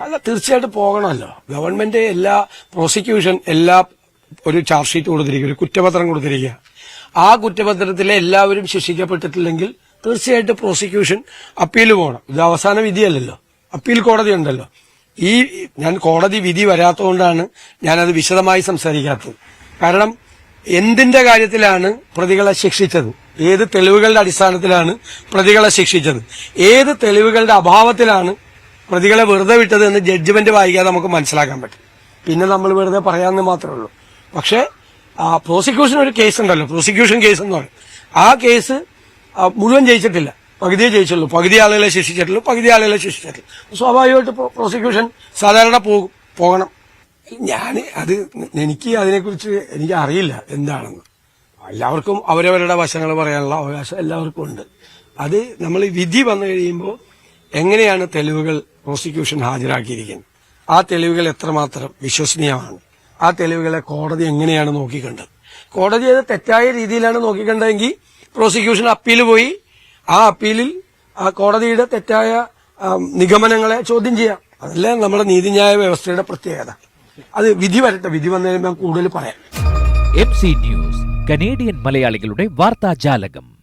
അല്ല തീർച്ചയായിട്ടും പോകണമല്ലോ. ഗവൺമെന്റ് എല്ലാ പ്രോസിക്യൂഷൻ എല്ലാ ഒരു ചാർജ് ഷീറ്റ് കൊടുത്തിരിക്കുക ഒരു കുറ്റപത്രം കൊടുത്തിരിക്കുക. ആ കുറ്റപത്രത്തിലെ എല്ലാവരും ശിക്ഷിക്കപ്പെട്ടിട്ടില്ലെങ്കിൽ തീർച്ചയായിട്ടും പ്രോസിക്യൂഷൻ അപ്പീൽ പോകണം. ഇത് അവസാന വിധിയല്ലല്ലോ. അപ്പീൽ കോടതി ഉണ്ടല്ലോ. ഈ ഞാൻ കോടതി വിധി വരാത്തതുകൊണ്ടാണ് ഞാനത് വിശദമായി സംസാരിക്കാത്തത്. കാരണം എന്തിന്റെ കാര്യത്തിലാണ് പ്രതികളെ ശിക്ഷിച്ചത്? ഏത് തെളിവുകളുടെ അടിസ്ഥാനത്തിലാണ് പ്രതികളെ ശിക്ഷിച്ചത്? ഏത് തെളിവുകളുടെ അഭാവത്തിലാണ് പ്രതികളെ വെറുതെ വിട്ടത് എന്ന് ജഡ്ജ്മെന്റ് വായിക്കാതെ നമുക്ക് മനസ്സിലാക്കാൻ പറ്റും. പിന്നെ നമ്മൾ വെറുതെ പറയാമെന്ന് മാത്രമേ ഉള്ളൂ. പക്ഷേ പ്രോസിക്യൂഷൻ ഒരു കേസ് ഉണ്ടല്ലോ. പ്രോസിക്യൂഷൻ കേസ് എന്ന് പറയും. ആ കേസ് മുഴുവൻ ജയിച്ചിട്ടില്ല. പകുതിയെ ജയിച്ചുള്ളൂ. പകുതി ആളുകളെ ശിക്ഷിച്ചിട്ടുള്ളൂ പകുതി ആളുകളെ ശിക്ഷിച്ചിട്ടുള്ളൂ സ്വാഭാവികമായിട്ട് പ്രോസിക്യൂഷൻ സാധാരണ പോകും പോകണം. ഞാൻ അത് എനിക്ക് അതിനെക്കുറിച്ച് എനിക്ക് അറിയില്ല എന്താണെന്ന്. എല്ലാവർക്കും അവരവരുടെ വശങ്ങൾ പറയാനുള്ള അവകാശം എല്ലാവർക്കും ഉണ്ട്. അത് നമ്മൾ വിധി വന്നു കഴിയുമ്പോൾ എങ്ങനെയാണ് തെളിവുകൾ പ്രോസിക്യൂഷൻ ഹാജരാക്കിയിരിക്കുന്നത് ആ തെളിവുകൾ എത്രമാത്രം വിശ്വസനീയമാണ്? ആ തെളിവുകളെ കോടതി എങ്ങനെയാണ് നോക്കിക്കണ്ടത്? കോടതി അത് തെറ്റായ രീതിയിലാണ് നോക്കിക്കണ്ടതെങ്കിൽ പ്രോസിക്യൂഷൻ അപ്പീൽ പോയി. ആ അപ്പീലിൽ ആ കോടതിയുടെ തെറ്റായ നിഗമനങ്ങളെ ചോദ്യം ചെയ്യാം. അതല്ലേ നമ്മുടെ നീതിന്യായ വ്യവസ്ഥയുടെ പ്രത്യേകത. അത് വിധി വരട്ടെ. വിധി വന്നു കഴിയുമ്പോൾ കൂടുതൽ പറയാം. എം സി ന്യൂസ് കനേഡിയൻ മലയാളികളുടെ വാർത്താജാലകം.